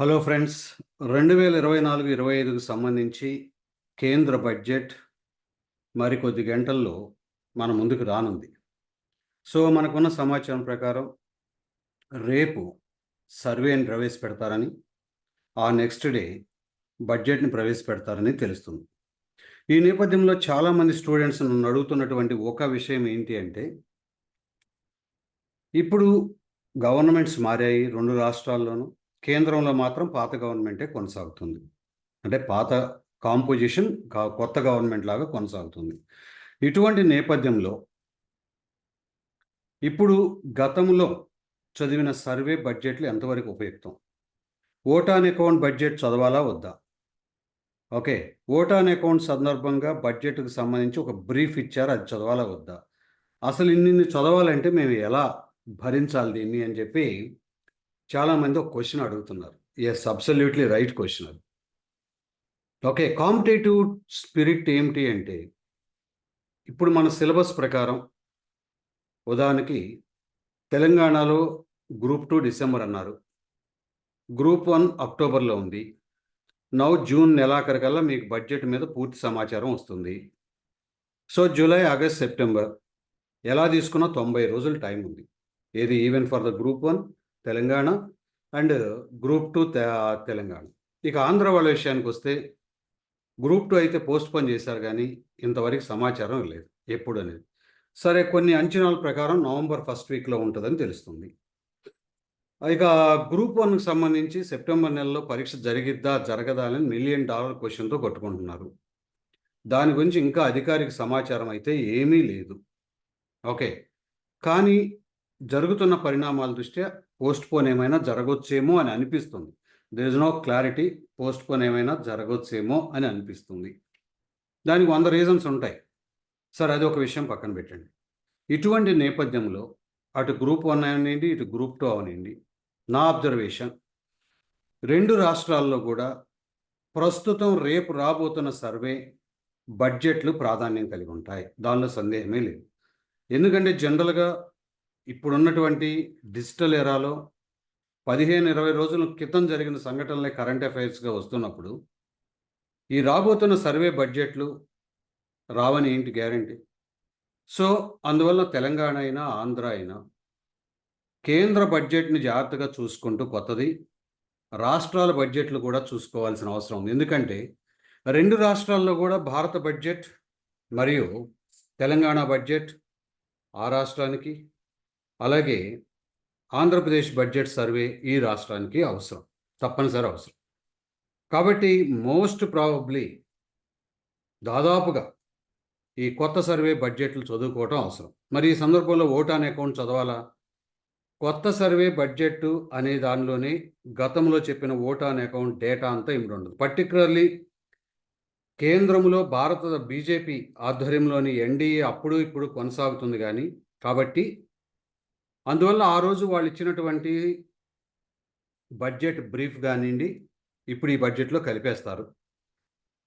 Hello friends రెండు వేల ఇరవై నాలుగు ఇరవై ఐదుకు సంబంధించి కేంద్ర బడ్జెట్ మరికొద్ది గంటల్లో మన ముందుకు రానుంది. సో మనకున్న సమాచారం ప్రకారం రేపు సర్వేని ప్రవేశపెడతారని ఆ నెక్స్ట్ డే బడ్జెట్ని ప్రవేశపెడతారని తెలుస్తుంది. ఈ నేపథ్యంలో చాలామంది స్టూడెంట్స్ నన్ను అడుగుతున్నటువంటి ఒక విషయం ఏంటి అంటే ఇప్పుడు గవర్నమెంట్స్ మారాయి రెండు రాష్ట్రాల్లోనూ కేంద్రంలో మాత్రం పాత గవర్నమెంటే కొనసాగుతుంది. అంటే పాత కాంపోజిషన్ కొత్త గవర్నమెంట్ లాగా కొనసాగుతుంది. ఇటువంటి నేపథ్యంలో ఇప్పుడు గతంలో చదివిన సర్వే బడ్జెట్లు ఎంతవరకు ఉపయుక్తం? ఓటాన్ అకౌంట్ బడ్జెట్ చదవాలా వద్దా? ఓకే ఓటాన్ అకౌంట్ సందర్భంగా బడ్జెట్కి సంబంధించి ఒక బ్రీఫ్ ఇచ్చారు అది చదవాలా వద్దా? అసలు ఇన్ని చదవాలంటే మేము ఎలా భరించాలి దీన్ని అని చెప్పి చాలామంది ఒక క్వశ్చన్ అడుగుతున్నారు. ఎస్ అబ్సల్యూట్లీ రైట్ క్వశ్చన్ అది. ఓకే కాంపిటేటివ్ స్పిరిట్ ఏమిటి అంటే ఇప్పుడు మన సిలబస్ ప్రకారం ఉదాహరణకి తెలంగాణలో గ్రూప్ టూ డిసెంబర్ అన్నారు. గ్రూప్ వన్ అక్టోబర్లో ఉంది. నవ్ జూన్ నెలాఖరికల్లా మీకు బడ్జెట్ మీద పూర్తి సమాచారం వస్తుంది. సో జూలై ఆగస్ట్ సెప్టెంబర్ ఎలా తీసుకున్నా తొంభై రోజులు టైం ఉంది. ఏది even for the group one Telangana and group two Telangana. ఇక ఆంధ్ర వాళ్ళ విషయానికి వస్తే గ్రూప్ టూ అయితే పోస్ట్ పోన్ చేశారు కానీ ఇంతవరకు సమాచారం లేదు ఎప్పుడు అనేది. సరే కొన్ని అంచనాల ప్రకారం నవంబర్ ఫస్ట్ వీక్లో ఉంటుందని తెలుస్తుంది. ఇక గ్రూప్ వన్కి సంబంధించి సెప్టెంబర్ నెలలో పరీక్ష జరిగిద్దా జరగదా అని మిలియన్ డాలర్ క్వశ్చన్తో కొట్టుకుంటున్నారు. దాని గురించి ఇంకా అధికారిక సమాచారం అయితే ఏమీ లేదు. ఓకే. కానీ జరుగుతున్న పరిణామాల దృష్ట్యా పోస్ట్ పోన్ ఏమైనా జరగవచ్చేమో అని అనిపిస్తుంది. There is no clarity postpone ఏమైనా జరగవచ్చేమో అని అనిపిస్తుంది. దానికి వంద రీజన్స్ ఉంటాయి. సరే అది ఒక విషయం పక్కన పెట్టండి. ఇటువంటి నేపథ్యంలో అటు గ్రూప్ వన్ అవనండి ఇటు గ్రూప్ టూ అవనండి నా అబ్జర్వేషన్ రెండు రాష్ట్రాల్లో కూడా ప్రస్తుతం రేపు రాబోతున్న సర్వే బడ్జెట్లు ప్రాధాన్యం కలిగి ఉంటాయి. దానిలో సందేహమే లేదు. ఎందుకంటే జనరల్గా ఇప్పుడున్నటువంటి డిజిటల్ ఎరాలో పదిహేను ఇరవై రోజుల క్రితం జరిగిన సంఘటనలే కరెంట్ అఫైర్స్గా వస్తున్నప్పుడు ఈ రాబోతున్న సర్వే బడ్జెట్లు రావని ఏంటి గ్యారంటీ? సో అందువల్ల తెలంగాణ అయినా ఆంధ్ర అయినా కేంద్ర బడ్జెట్ని జాగ్రత్తగా చూసుకుంటూ కొత్తది. రాష్ట్రాల బడ్జెట్లు కూడా చూసుకోవాల్సిన అవసరం ఉంది. ఎందుకంటే రెండు రాష్ట్రాల్లో కూడా భారత బడ్జెట్ మరియు తెలంగాణ బడ్జెట్ ఆ రాష్ట్రానికి అలాగే ఆంధ్రప్రదేశ్ బడ్జెట్ సర్వే ఈ రాష్ట్రానికి అవసరం తప్పనిసరి అవసరం. కాబట్టి మోస్ట్ ప్రాబబ్లీ దాదాపుగా ఈ కొత్త సర్వే బడ్జెట్లు చదువుకోవటం అవసరం. మరి ఈ సందర్భంలో ఓటాన్ అకౌంట్ చదవాలా? కొత్త సర్వే బడ్జెట్ అనే దానిలోనే గతంలో చెప్పిన ఓటాన్ అకౌంట్ డేటా అంతా ఇమిడి ఉండదు. పర్టికులర్లీ కేంద్రంలో భారత బీజేపీ ఆధ్వర్యంలోని ఎన్డీఏ అప్పుడు ఇప్పుడు కొనసాగుతుంది కానీ కాబట్టి అందువల్ల ఆ రోజు వాళ్ళు ఇచ్చినటువంటి బడ్జెట్ బ్రీఫ్ కానివ్వండి ఇప్పుడు ఈ బడ్జెట్లో కలిపేస్తారు.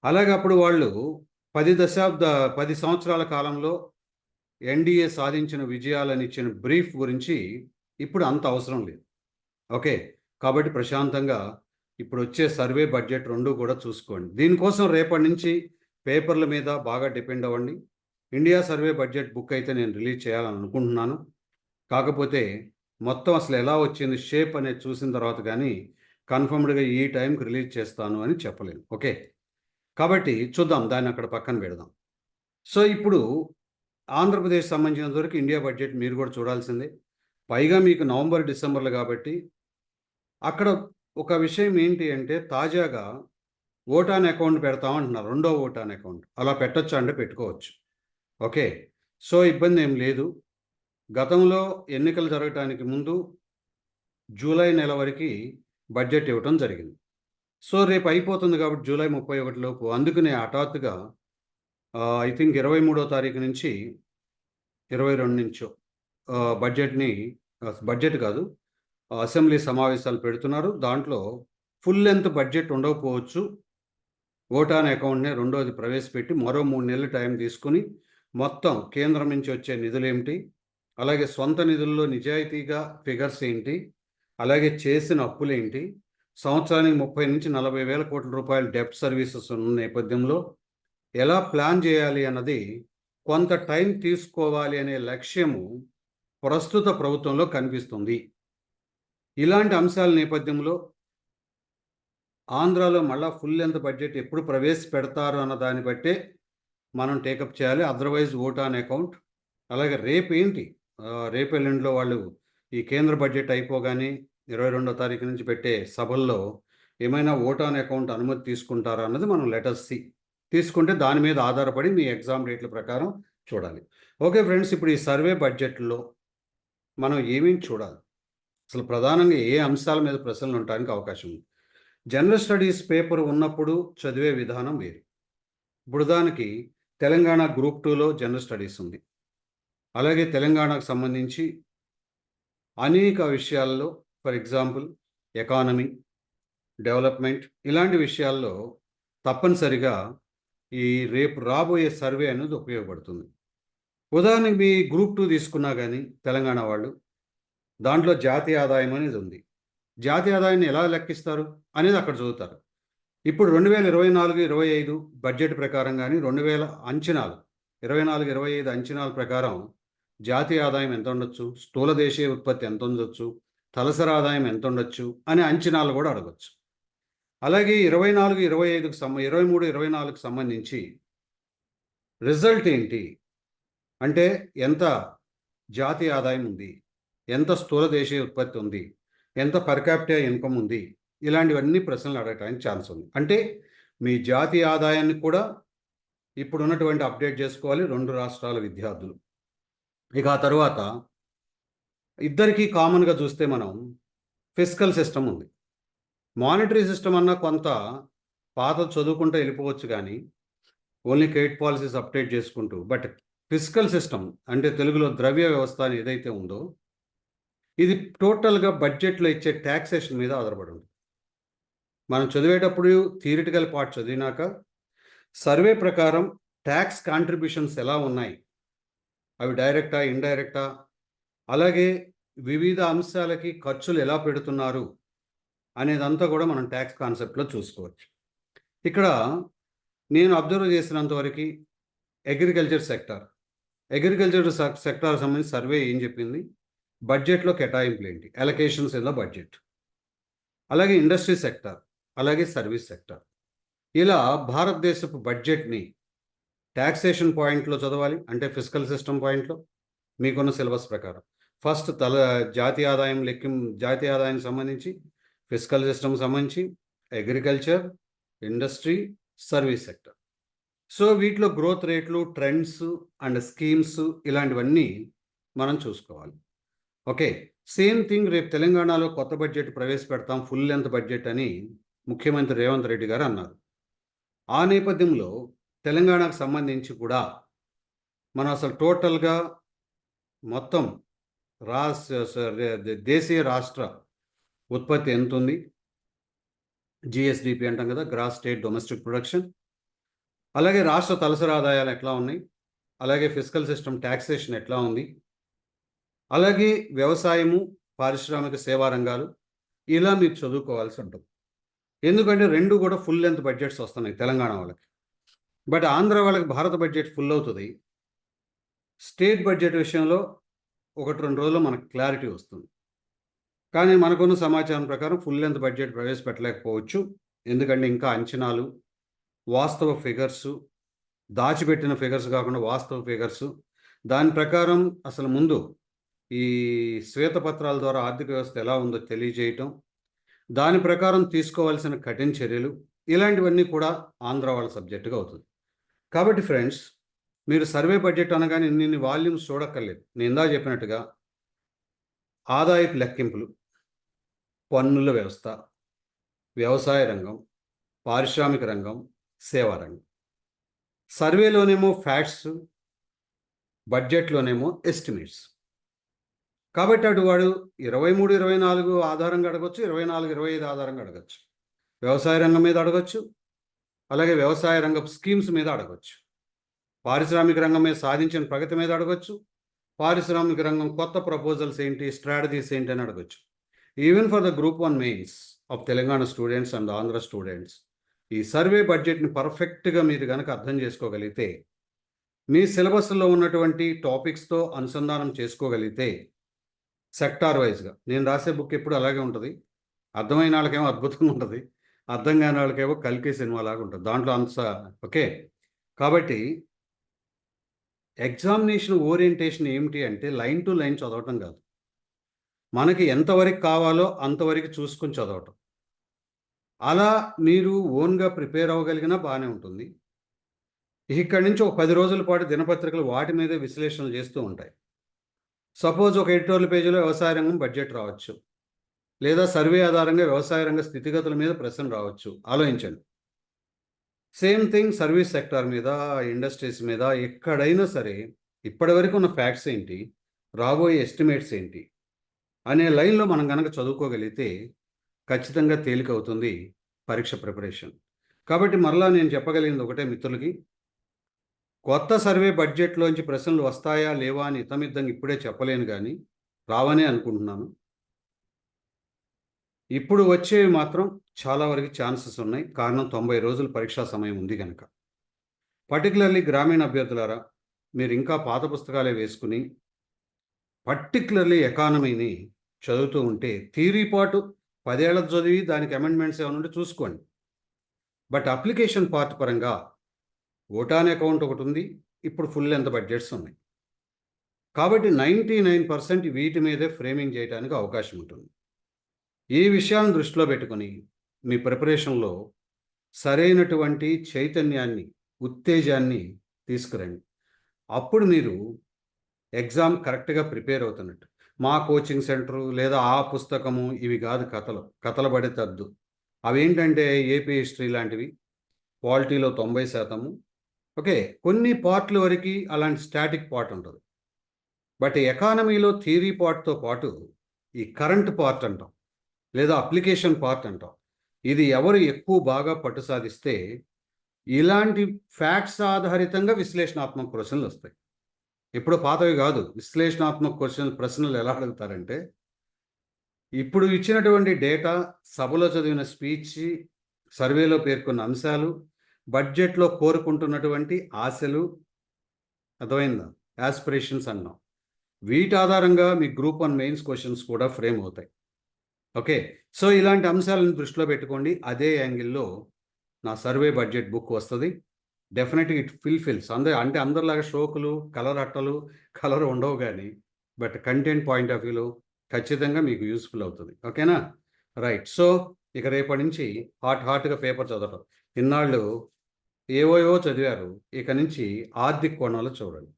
అలాగే అప్పుడు వాళ్ళు పది దశాబ్ద పది సంవత్సరాల కాలంలో ఎన్డీఏ సాధించిన విజయాలను ఇచ్చిన బ్రీఫ్ గురించి ఇప్పుడు అంత అవసరం లేదు. ఓకే? కాబట్టి ప్రశాంతంగా ఇప్పుడు వచ్చే సర్వే బడ్జెట్ రెండు కూడా చూసుకోండి. దీనికోసం రేపటి నుంచి పేపర్ల మీద బాగా డిపెండ్ అవ్వండి. ఇండియా సర్వే బడ్జెట్ బుక్ అయితే నేను రిలీజ్ చేయాలని అనుకుంటున్నాను కాకపోతే మొత్తం అసలు ఎలా వచ్చింది షేప్ అనేది చూసిన తర్వాత కానీ కన్ఫర్మ్డ్గా ఈ టైంకి రిలీజ్ చేస్తాను అని చెప్పలేను. ఓకే? కాబట్టి చూద్దాం దాన్ని అక్కడ పక్కన పెడదాం. సో ఇప్పుడు ఆంధ్రప్రదేశ్ సంబంధించినంత వరకు ఇండియా బడ్జెట్ మీరు కూడా చూడాల్సిందే. పైగా మీకు నవంబర్ డిసెంబర్లు కాబట్టి అక్కడ ఒక విషయం ఏంటి అంటే తాజాగా ఓటాన్ అకౌంట్ పెడతామంటున్నారు రెండో ఓటాన్ అకౌంట్. అలా పెట్టొచ్చు అంటే పెట్టుకోవచ్చు. ఓకే? సో ఇబ్బంది ఏం లేదు. గతంలో ఎన్నికలు జరగటానికి ముందు జూలై నెల వరకు బడ్జెట్ ఇవ్వటం జరిగింది. సో రేపు అయిపోతుంది కాబట్టి జూలై ముప్పై ఒకటిలోపు. అందుకనే హఠాత్తుగా ఐ థింక్ ఇరవై మూడో తారీఖు నుంచి ఇరవై రెండు నుంచో బడ్జెట్ని బడ్జెట్ కాదు అసెంబ్లీ సమావేశాలు పెడుతున్నారు. దాంట్లో ఫుల్ లెంత్ బడ్జెట్ ఉండకపోవచ్చు. ఓటాన్ అకౌంట్ని రెండోది ప్రవేశపెట్టి మరో మూడు నెలలు టైం తీసుకుని మొత్తం కేంద్రం నుంచి వచ్చే నిధులు ఏమిటి? అలాగే సొంత నిధుల్లో నిజాయితీగా ఫిగర్స్ ఏంటి? అలాగే చేసిన అప్పులేంటి? సంవత్సరానికి ముప్పై నుంచి నలభై వేల కోట్ల రూపాయల డెప్ట్ సర్వీసెస్ ఉన్న నేపథ్యంలో ఎలా ప్లాన్ చేయాలి అన్నది కొంత టైం తీసుకోవాలి అనే లక్ష్యము ప్రస్తుత ప్రభుత్వంలో కనిపిస్తుంది. ఇలాంటి అంశాల నేపథ్యంలో ఆంధ్రాలో మళ్ళా ఫుల్ లెంత్ బడ్జెట్ ఎప్పుడు ప్రవేశపెడతారు అన్న దాన్ని బట్టే మనం టేకప్ చేయాలి. Otherwise vote on account. అలాగే రేపు ఏంటి? రేపు ఎల్లుండిలో వాళ్ళు ఈ కేంద్ర బడ్జెట్ అయిపోగానే ఇరవై రెండో తారీఖు నుంచి పెట్టే సభల్లో ఏమైనా ఓట్ ఆన్ అకౌంట్ అనుమతి తీసుకుంటారా అన్నది మనం లెటర్స్ సి తీసుకుంటే దాని మీద ఆధారపడి మీ ఎగ్జామ్ రేట్ల ప్రకారం చూడాలి. ఓకే ఫ్రెండ్స్ ఇప్పుడు ఈ సర్వే బడ్జెట్లో మనం ఏమేమి చూడాలి? అసలు ప్రధానంగా ఏ అంశాల మీద ప్రశ్నలు ఉండడానికి అవకాశం ఉంది? జనరల్ స్టడీస్ పేపర్ ఉన్నప్పుడు చదివే విధానం వేరు. ఇప్పుడు దానికి తెలంగాణ గ్రూప్ టూలో జనరల్ స్టడీస్ ఉంది. అలాగే తెలంగాణకు సంబంధించి అనేక విషయాల్లో ఫర్ ఎగ్జాంపుల్ ఎకానమీ డెవలప్మెంట్ ఇలాంటి విషయాల్లో తప్పనిసరిగా ఈ రేపు రాబోయే సర్వే అనేది ఉపయోగపడుతుంది. ఉదాహరణకి మీ గ్రూప్ టూ తీసుకున్నా కానీ తెలంగాణ వాళ్ళు దాంట్లో జాతీయ ఆదాయం అనేది ఉంది. జాతీయ ఆదాయాన్ని ఎలా లెక్కిస్తారు అనేది అక్కడ చదువుతారు. ఇప్పుడు రెండు వేల ఇరవై నాలుగు ఇరవై ఐదు బడ్జెట్ ప్రకారం కానీ రెండు వేల అంచనాలు ఇరవై నాలుగు ఇరవై ఐదు అంచనాల ప్రకారం జాతీయ ఆదాయం ఎంత ఉండొచ్చు? స్థూల దేశీయ ఉత్పత్తి ఎంత ఉండొచ్చు? తలసరి ఆదాయం ఎంత ఉండొచ్చు? అనే అంచనాలు కూడా అడగచ్చు. అలాగే ఇరవై నాలుగు ఇరవై ఐదుకు సంబ ఇరవై మూడు ఇరవై నాలుగుకు సంబంధించి రిజల్ట్ ఏంటి? అంటే ఎంత జాతీయ ఆదాయం ఉంది? ఎంత స్థూల దేశీయ ఉత్పత్తి ఉంది? ఎంత పర్ క్యాపిటల్ ఇన్కమ్ ఉంది? ఇలాంటివన్నీ ప్రశ్నలు అడగటానికి ఛాన్స్ ఉంది. అంటే మీ జాతీయ ఆదాయాన్ని కూడా ఇప్పుడు ఉన్నటువంటి అప్డేట్ చేసుకోవాలి రెండు రాష్ట్రాల విద్యార్థులు. ఇక ఆ తర్వాత ఇద్దరికీ కామన్గా చూస్తే మనం ఫిజికల్ సిస్టమ్ ఉంది. మానిటరీ సిస్టమ్ అన్న కొంత పాత చదువుకుంటూ వెళ్ళిపోవచ్చు కానీ ఓన్లీ క్రెడిట్ పాలసీస్ అప్డేట్ చేసుకుంటూ బట్ ఫిజికల్ సిస్టమ్ అంటే తెలుగులో ద్రవ్య వ్యవస్థ అని ఏదైతే ఉందో ఇది టోటల్గా బడ్జెట్లో ఇచ్చే ట్యాక్సేషన్ మీద ఆధారపడి ఉంది మనం చదివేటప్పుడు థియరిటికల్ పార్ట్ చదివినాక సర్వే ప్రకారం ట్యాక్స్ కాంట్రిబ్యూషన్స్ ఎలా ఉన్నాయి? అవి డైరెక్టా ఇండైరెక్టా? అలాగే వివిధ అంశాలకి ఖర్చులు ఎలా పెడుతున్నారు అనేదంతా కూడా మనం ట్యాక్స్ కాన్సెప్ట్లో చూసుకోవచ్చు. ఇక్కడ నేను అబ్జర్వ్ చేసినంతవరకు అగ్రికల్చర్ సెక్టార్ అగ్రికల్చర్ సెక్టార్ సంబంధించి సర్వే ఏం చెప్పింది? బడ్జెట్లో కేటాయింపులు ఏంటి? అలొకేషన్స్ ఇన్ ద బడ్జెట్ అలాగే ఇండస్ట్రీ సెక్టార్ అలాగే సర్వీస్ సెక్టార్ ఇలా భారతదేశపు బడ్జెట్ని ట్యాక్సేషన్ పాయింట్లో చదవాలి అంటే ఫిజికల్ సిస్టమ్ పాయింట్లో మీకున్న సిలబస్ ప్రకారం. ఫస్ట్ తల జాతీయ ఆదాయం లెక్కిం జాతీయ ఆదాయానికి సంబంధించి ఫిజికల్ సిస్టమ్ సంబంధించి agriculture industry service sector so వీటిలో గ్రోత్ రేట్లు ట్రెండ్స్ అండ్ స్కీమ్స్ ఇలాంటివన్నీ మనం చూసుకోవాలి. ఓకే సేమ్ థింగ్ రేపు తెలంగాణలో కొత్త బడ్జెట్ ప్రవేశపెడతాం ఫుల్ లెంత్ బడ్జెట్ అని ముఖ్యమంత్రి రేవంత్ రెడ్డి గారు అన్నారు. ఆ నేపథ్యంలో తెలంగాణకు సంబంధించి కూడా మనం అసలు టోటల్గా మొత్తం రాష్ట్ర దేశీయ రాష్ట్ర ఉత్పత్తి ఎంత ఉంది జిఎస్డిపి అంటాం కదా గ్రాస్ స్టేట్ డొమెస్టిక్ ప్రొడక్షన్. అలాగే రాష్ట్ర తలసరి ఆదాయాలు ఎట్లా ఉన్నాయి? అలాగే ఫిజికల్ సిస్టమ్ ట్యాక్సేషన్ ఎట్లా ఉంది? అలాగే వ్యవసాయము పారిశ్రామిక సేవా రంగాలు ఇలా మీరు చదువుకోవాల్సి ఉంటుంది. ఎందుకంటే రెండు కూడా ఫుల్ లెంత్ బడ్జెట్స్ వస్తున్నాయి తెలంగాణ వాళ్ళకి. బట్ ఆంధ్ర వాళ్ళకి భారత బడ్జెట్ ఫుల్ అవుతుంది. స్టేట్ బడ్జెట్ విషయంలో ఒకటి రెండు రోజుల్లో మనకు క్లారిటీ వస్తుంది. కానీ మనకున్న సమాచారం ప్రకారం ఫుల్ లెంత్ బడ్జెట్ ప్రవేశపెట్టలేకపోవచ్చు. ఎందుకంటే ఇంకా అంచనాలు వాస్తవ ఫిగర్స్ దాచిపెట్టిన ఫిగర్స్ కాకుండా వాస్తవ ఫిగర్స్ దాని ప్రకారం అసలు ముందు ఈ శ్వేతపత్రాల ద్వారా ఆర్థిక వ్యవస్థ ఎలా ఉందో తెలియజేయటం దాని ప్రకారం తీసుకోవాల్సిన కఠిన చర్యలు ఇలాంటివన్నీ కూడా ఆంధ్ర వాళ్ళ సబ్జెక్టుగా అవుతుంది. కాబట్టి ఫ్రెండ్స్ మీరు సర్వే బడ్జెట్ అనగానే ఇన్ని వాల్యూమ్స్ చూడక్కర్లేదు. నేను ఇందా చెప్పినట్టుగా ఆదాయపు లెక్కింపులు పన్నుల వ్యవస్థ వ్యవసాయ రంగం పారిశ్రామిక రంగం సేవా రంగం. సర్వేలోనేమో ఫ్యాక్ట్స్ బడ్జెట్లోనేమో ఎస్టిమేట్స్. కాబట్టి అటు వాడు ఇరవై మూడు ఇరవై నాలుగు ఆధారంగా అడగచ్చు ఇరవై నాలుగు ఇరవై ఐదు ఆధారంగా అడగచ్చు. వ్యవసాయ రంగం మీద అడగచ్చు అలాగే వ్యవసాయ రంగ స్కీమ్స్ మీద అడగవచ్చు పారిశ్రామిక రంగం మీద సాధించిన ప్రగతి మీద అడగవచ్చు పారిశ్రామిక రంగం కొత్త ప్రపోజల్స్ ఏంటి స్ట్రాటజీస్ ఏంటి అని అడగచ్చు. Even for the group one mains of Telangana students and Andhra students ఈ సర్వే బడ్జెట్ని పర్ఫెక్ట్గా మీరు కనుక అర్థం చేసుకోగలిగితే మీ సిలబస్లో ఉన్నటువంటి టాపిక్స్తో అనుసంధానం చేసుకోగలిగితే సెక్టార్ వైజ్గా నేను రాసే బుక్ ఎప్పుడు అలాగే ఉంటుంది. అర్థమైన వాళ్ళకేమో అద్భుతంగా ఉంటుంది. అర్థం కాని వాళ్ళకేమో కలికి సినిమా లాగా ఉంటుంది. దాంట్లో అంత ఓకే? కాబట్టి ఎగ్జామినేషన్ ఓరియంటేషన్ ఏమిటి అంటే లైన్ టు లైన్ చదవటం కాదు. మనకి ఎంతవరకు కావాలో అంతవరకు చూసుకొని చదవటం. అలా మీరు ఓన్గా ప్రిపేర్ అవ్వగలిగినా బాగానే ఉంటుంది. ఇక్కడి నుంచి ఒక పది రోజుల పాటు దినపత్రికలు వాటి మీద విశ్లేషణలు చేస్తూ ఉంటాయి. సపోజ్ ఒక ఎడిటోరియల్ పేజీలో వ్యవసాయ రంగం బడ్జెట్ రావచ్చు. లేదా సర్వే ఆధారంగా వ్యవసాయ రంగ స్థితిగతుల మీద ప్రశ్న రావచ్చు. ఆలోచించండి. సేమ్ థింగ్ సర్వీస్ సెక్టార్ మీద ఇండస్ట్రీస్ మీద ఎక్కడైనా సరే ఇప్పటి వరకు ఉన్న ఫ్యాక్ట్స్ ఏంటి? రాబోయే ఎస్టిమేట్స్ ఏంటి? అనే లైన్లో మనం కనుక చదువుకోగలిగితే ఖచ్చితంగా తేలిక అవుతుంది పరీక్ష ప్రిపరేషన్. కాబట్టి మరలా నేను చెప్పగలిగింది ఒకటే మిత్రులకి. కొత్త సర్వే బడ్జెట్లోంచి ప్రశ్నలు వస్తాయా లేవా అని ఇతమిద్దంగా ఇప్పుడే చెప్పలేను కానీ రావనే అనుకుంటున్నాను. ఇప్పుడు వచ్చేవి మాత్రం చాలా వరకు ఛాన్సెస్ ఉన్నాయి. కారణం తొంభై రోజులు పరీక్షా సమయం ఉంది కనుక పర్టికులర్లీ గ్రామీణ అభ్యర్థులారా మీరు ఇంకా పాత పుస్తకాలే వేసుకుని పర్టికులర్లీ ఎకానమీని చదువుతూ ఉంటే థీరీ పాటు పదేళ్ళ చదివి దానికి అమెండ్మెంట్స్ ఏమైనా ఉంటే చూసుకోండి. బట్ అప్లికేషన్ పార్ట్ పరంగా ఓటాన్ అకౌంట్ ఒకటి ఉంది. ఇప్పుడు ఫుల్ ఎంత బడ్జెట్స్ ఉన్నాయి. కాబట్టి నైంటీ నైన్ పర్సెంట్ వీటి మీదే ఫ్రేమింగ్ చేయడానికి అవకాశం ఉంటుంది. ఈ విషయాలను దృష్టిలో పెట్టుకొని మీ ప్రిపరేషన్లో సరైనటువంటి చైతన్యాన్ని ఉత్తేజాన్ని తీసుకురండి. అప్పుడు మీరు ఎగ్జామ్ కరెక్ట్గా ప్రిపేర్ అవుతున్నట్టు. మా కోచింగ్ సెంటరు లేదా ఆ పుస్తకము ఇవి కాదు కథలు. కథలు పడే తద్దు అవేంటంటే ఏపీ హిస్టరీ లాంటివి. క్వాలిటీలో తొంభై శాతము. ఓకే. కొన్ని పార్ట్ల వరకు అలాంటి స్టాటిక్ పార్ట్ ఉంటుంది. బట్ ఎకానమీలో థియరీ పార్ట్తో పాటు ఈ కరెంట్ పార్ట్ అంటాం. లేదా అప్లికేషన్ పార్ట్ అంటాం. ఇది ఎవరు ఎక్కువ బాగా పట్టు సాధిస్తే ఇలాంటి ఫ్యాక్ట్స్ ఆధారితంగా విశ్లేషణాత్మక ప్రశ్నలు వస్తాయి. ఇప్పుడు పాతవి కాదు. విశ్లేషణాత్మక క్వశ్చన్ ప్రశ్నలు ఎలా అడుగుతారంటే ఇప్పుడు ఇచ్చినటువంటి డేటా సభలో చదివిన స్పీచ్ సర్వేలో పేర్కొన్న అంశాలు బడ్జెట్లో కోరుకుంటున్నటువంటి ఆశలు అర్థమైందా? యాస్పిరేషన్స్ అన్నాం. వీటి ఆధారంగా మీ గ్రూప్ వన్ మెయిన్స్ క్వశ్చన్స్ కూడా ఫ్రేమ్ అవుతాయి. ఓకే. సో ఇలాంటి అంశాలను దృష్టిలో పెట్టుకోండి. అదే యాంగిల్లో నా సర్వే బడ్జెట్ బుక్ వస్తుంది. డెఫినెట్గా ఇట్ ఫిల్ఫిల్స్. అందరు అంటే అందరిలాగా షోకులు కలర్ అట్టలు కలర్ ఉండవు కానీ బట్ కంటెంట్ పాయింట్ ఆఫ్ వ్యూలో ఖచ్చితంగా మీకు యూస్ఫుల్ అవుతుంది. ఓకేనా? రైట్. సో ఇక రేపటి నుంచి హాట్ హాట్గా పేపర్ చదవటం. ఇన్నాళ్ళు ఏవోయో చదివారు. ఇక నుంచి ఆర్థిక కోణాలు చూడండి.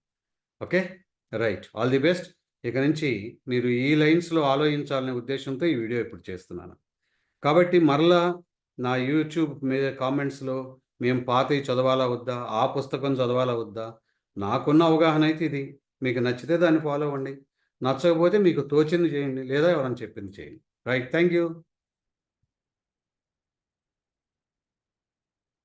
Okay? Right. All the best. ఇక నుంచి మీరు ఈ లైన్స్లో ఆలోచించాలనే ఉద్దేశంతో ఈ వీడియో ఇప్పుడు చేస్తున్నాను. కాబట్టి మరలా నా యూట్యూబ్ మీద కామెంట్స్లో మేము పాతవి చదవాలా వద్దా? ఆ పుస్తకం చదవాలా వద్దా? నాకున్న అవగాహన అయితే ఇది. మీకు నచ్చితే దాన్ని ఫాలో అవ్వండి. నచ్చకపోతే మీకు తోచింది చేయండి లేదా ఎవరైనా చెప్పింది చేయండి. రైట్. Thank you